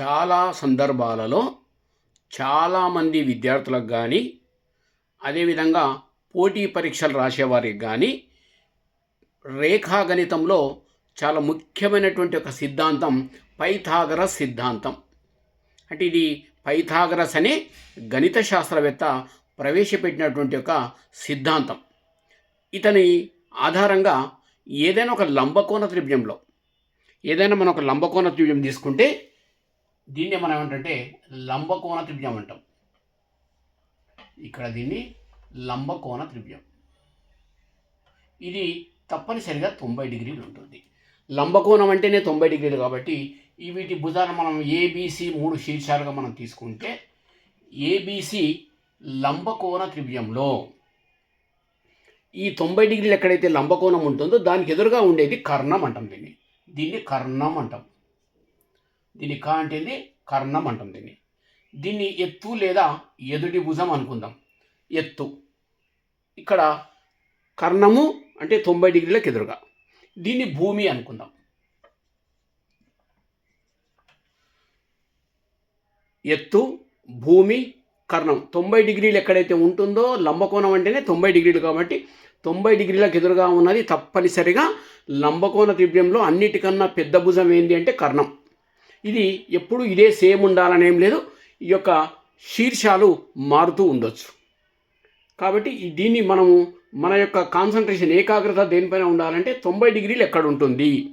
చాలా సందర్భాలలో చాలామంది విద్యార్థులకు కానీ అదేవిధంగా పోటీ పరీక్షలు రాసేవారికి కానీ రేఖాగణితంలో చాలా ముఖ్యమైనటువంటి ఒక సిద్ధాంతం పైథాగరస్ సిద్ధాంతం. అంటే ఇది పైథాగరస్ అనే గణిత శాస్త్రవేత్త ప్రవేశపెట్టినటువంటి ఒక సిద్ధాంతం. ఇతని ఆధారంగా ఏదైనా ఒక లంబకోణ త్రిభుజంలో ఏదైనా మనం ఒక లంబకోణ త్రిభుజం తీసుకుంటే దీన్ని మనం ఏమంటే లంబకోణ త్రిభుజం అంటాం. ఇక్కడ దీన్ని లంబకోణ త్రిభుజం. ఇది తప్పనిసరిగా తొంభై డిగ్రీలు ఉంటుంది. లంబకోణం అంటేనే తొంభై డిగ్రీలు కాబట్టి ఈ వీటి భుజాన మనం ఏబీసీ మూడు శీర్షాలుగా మనం తీసుకుంటే ఏబీసీ లంబకోణ త్రిభుజంలో ఈ తొంభై డిగ్రీలు ఎక్కడైతే లంబకోణం ఉంటుందో దానికి ఎదురుగా ఉండేది కర్ణం అంటాం దీన్ని. దీన్ని కర్ణం అంటాం. దీన్ని క అంటే కర్ణం అంటాం దీన్ని. దీన్ని ఎత్తు లేదా ఎదుటి భుజం అనుకుందాం. ఎత్తు. ఇక్కడ కర్ణము అంటే తొంభై డిగ్రీలకు ఎదురుగా దీన్ని భూమి అనుకుందాం. ఎత్తు భూమి కర్ణం. తొంభై డిగ్రీలు ఎక్కడైతే ఉంటుందో లంబకోణం అంటేనే తొంభై డిగ్రీలు కాబట్టి తొంభై డిగ్రీలకు ఎదురుగా ఉన్నది తప్పనిసరిగా లంబకోణ త్రిభ్యంలో అన్నిటికన్నా పెద్ద భుజం ఏంటి అంటే కర్ణం. ఇది ఎప్పుడు ఇదే సేమ్ ఉండాలని ఏం లేదు. ఈ యొక్క శీర్షాలు మారుతూ ఉండొచ్చు. కాబట్టి దీన్ని మనము మన యొక్క కాన్సన్ట్రేషన్ ఏకాగ్రత దేనిపైన ఉండాలంటే తొంభై డిగ్రీలు ఎక్కడ ఉంటుంది?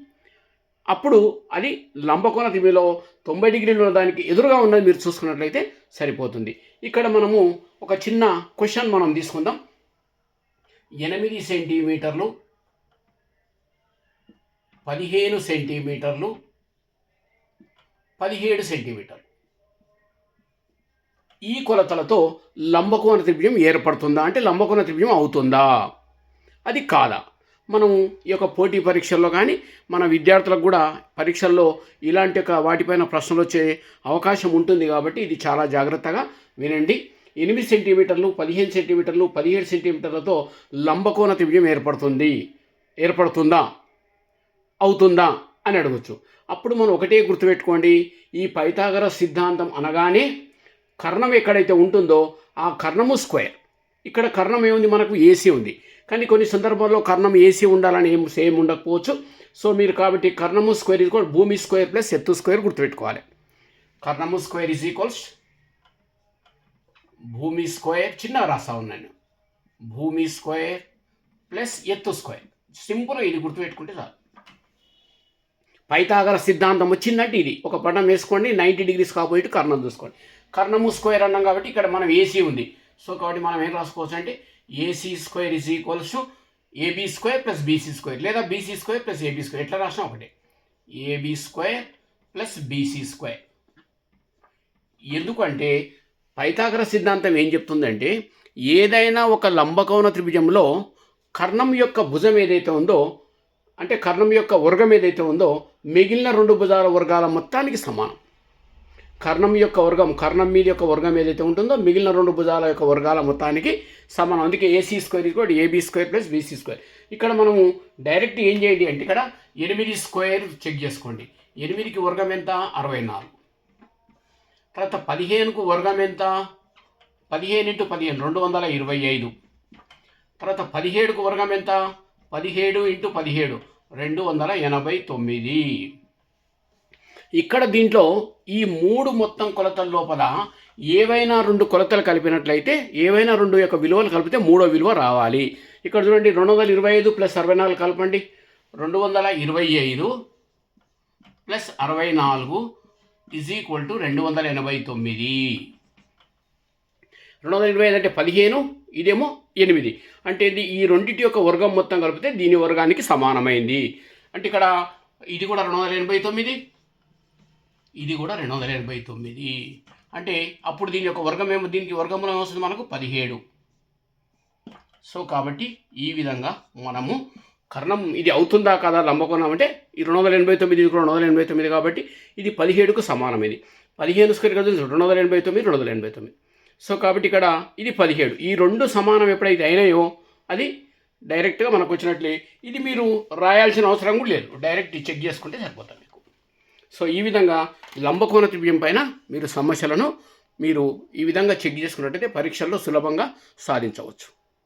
అప్పుడు అది లంబకోణ తిమిలో తొంభై డిగ్రీలు ఉన్న దానికి ఎదురుగా ఉన్నది మీరు చూసుకున్నట్లయితే సరిపోతుంది. ఇక్కడ మనము ఒక చిన్న క్వశ్చన్ మనం తీసుకుందాం. ఎనిమిది సెంటీమీటర్లు పదిహేను సెంటీమీటర్లు పదిహేడు సెంటీమీటర్లు. ఈ కొలతలతో లంబకోణ త్రిభుజం ఏర్పడుతుందా? అంటే లంబకోణ త్రిభుజం అవుతుందా? అది కాదా? మనం ఈ యొక్క పోటీ పరీక్షల్లో కానీ మన విద్యార్థులకు కూడా పరీక్షల్లో ఇలాంటి ఒక వాటిపైన ప్రశ్నలు వచ్చే అవకాశం ఉంటుంది కాబట్టి ఇది చాలా జాగ్రత్తగా వినండి. ఎనిమిది సెంటీమీటర్లు పదిహేను సెంటీమీటర్లు పదిహేడు సెంటీమీటర్లతో లంబకోణ త్రిభుజం ఏర్పడుతుంది. ఏర్పడుతుందా? అవుతుందా? అని అడగచ్చు. అప్పుడు మనం ఒకటే గుర్తుపెట్టుకోండి ఈ పైతాగర సిద్ధాంతం అనగానే కర్ణం ఎక్కడైతే ఉంటుందో ఆ కర్ణము స్క్వేర్. ఇక్కడ కర్ణం ఏముంది? మనకు ఏసీ ఉంది. కానీ కొన్ని సందర్భాల్లో కర్ణం ఏసీ ఉండాలని ఏం సేమ్ ఉండకపోవచ్చు. సో మీరు కాబట్టి కర్ణము స్క్వేర్ ఈజ్ భూమి స్క్వేర్ ప్లస్ ఎత్తు స్క్వేర్ గుర్తుపెట్టుకోవాలి. కర్ణము స్క్వేర్ ఈజ్ ఈక్వల్స్ భూమి స్క్వేర్ చిన్న రాసా ఉన్నాను భూమి స్క్వేర్ ప్లస్ ఎత్తు స్క్వేర్. సింపుల్గా ఇది గుర్తుపెట్టుకుంటే చాలు. పైతాగర సిద్ధాంతం వచ్చిందంటే ఇది. ఒక పటం వేసుకోండి నైంటీ డిగ్రీస్ కాబోయి కర్ణం చూసుకోండి. కర్ణము స్క్వేర్ అన్నాం కాబట్టి ఇక్కడ మనం ఏసీ ఉంది. సో కాబట్టి మనం ఏం రాసుకోవచ్చు అంటే AC square is equals to AB square plus BC square లేదా BC square plus AB square ఎట్లా రాసినా ఒకటే. AB square plus BC square ఎందుకంటే పైతాగర సిద్ధాంతం ఏం చెప్తుందంటే ఏదైనా ఒక లంబకోణ త్రిభుజంలో కర్ణం యొక్క భుజం ఏదైతే ఉందో అంటే కర్ణం యొక్క వర్గం ఏదైతే ఉందో మిగిలిన రెండు భుజాల వర్గాల మొత్తానికి సమానం. కర్ణం యొక్క వర్గం కర్ణం మీద యొక్క వర్గం ఏదైతే ఉంటుందో మిగిలిన రెండు భుజాల యొక్క వర్గాల మొత్తానికి సమానం. అందుకే ఏసీ స్క్వేర్ ఇది AB square plus BC square ఇక్కడ మనము డైరెక్ట్ ఏం చేయండి అంటే ఇక్కడ ఎనిమిది స్క్వేర్ చెక్ చేసుకోండి. ఎనిమిదికి వర్గం ఎంత? అరవై నాలుగు. తర్వాత పదిహేనుకు వర్గం ఎంత? పదిహేను ఇంటూ పదిహేను రెండు వందల ఇరవై ఐదు. తర్వాత పదిహేడుకు వర్గం ఎంత? పదిహేడు ఇంటూ పదిహేడు. రెండు వందల ఎనభై తొమ్మిది. ఇక్కడ దీంట్లో ఈ మూడు మొత్తం కొలతల లోపల ఏవైనా రెండు కొలతలు కలిపినట్లయితే ఏవైనా రెండు యొక్క విలువలు కలిపితే మూడో విలువ రావాలి. ఇక్కడ చూడండి రెండు వందల ఇరవై ఐదు ప్లస్ అరవై నాలుగు కలపండి. రెండు వందల ఇరవై ఐదు ప్లస్ అరవై నాలుగు ఇజ్ ఈక్వల్ టు రెండు వందల ఎనభై తొమ్మిది. రెండు వందల ఇరవై ఐదు అంటే పదిహేను ఇదేమో ఎనిమిది. అంటే ఇది ఈ రెండింటి యొక్క వర్గం మొత్తం కలిపితే దీని వర్గానికి సమానమైంది. అంటే ఇక్కడ ఇది కూడా రెండు వందల ఎనభై తొమ్మిది. ఇది కూడా రెండు వందల ఎనభై తొమ్మిది. అంటే అప్పుడు దీని యొక్క వర్గం ఏమో దీనికి వర్గంలో వస్తుంది మనకు? పదిహేడు. సో కాబట్టి ఈ విధంగా మనము కర్ణం ఇది అవుతుందా కదా లంబకోణం అంటే ఈ రెండు వందల ఎనభై తొమ్మిది ఇది కూడా రెండు వందల ఎనభై తొమ్మిది కాబట్టి ఇది పదిహేడుకు సమానం ఇది పదిహేను స్క్వేర్ కదా రెండు వందల ఎనభై తొమ్మిది రెండు వందల ఎనభై తొమ్మిది. సో కాబట్టి ఇక్కడ ఇది పదిహేడు. ఈ రెండు సమానం ఎప్పుడైతే అయినాయో అది డైరెక్ట్గా మనకు వచ్చినట్లే. ఇది మీరు రాయాల్సిన అవసరం కూడా లేదు. డైరెక్ట్ చెక్ చేసుకుంటే సరిపోతుంది మీకు. సో ఈ విధంగా లంబకోణ త్రిభుజం పైన మీరు సమస్యలను మీరు ఈ విధంగా చెక్ చేసుకున్నట్టయితే పరీక్షల్లో సులభంగా సాధించవచ్చు.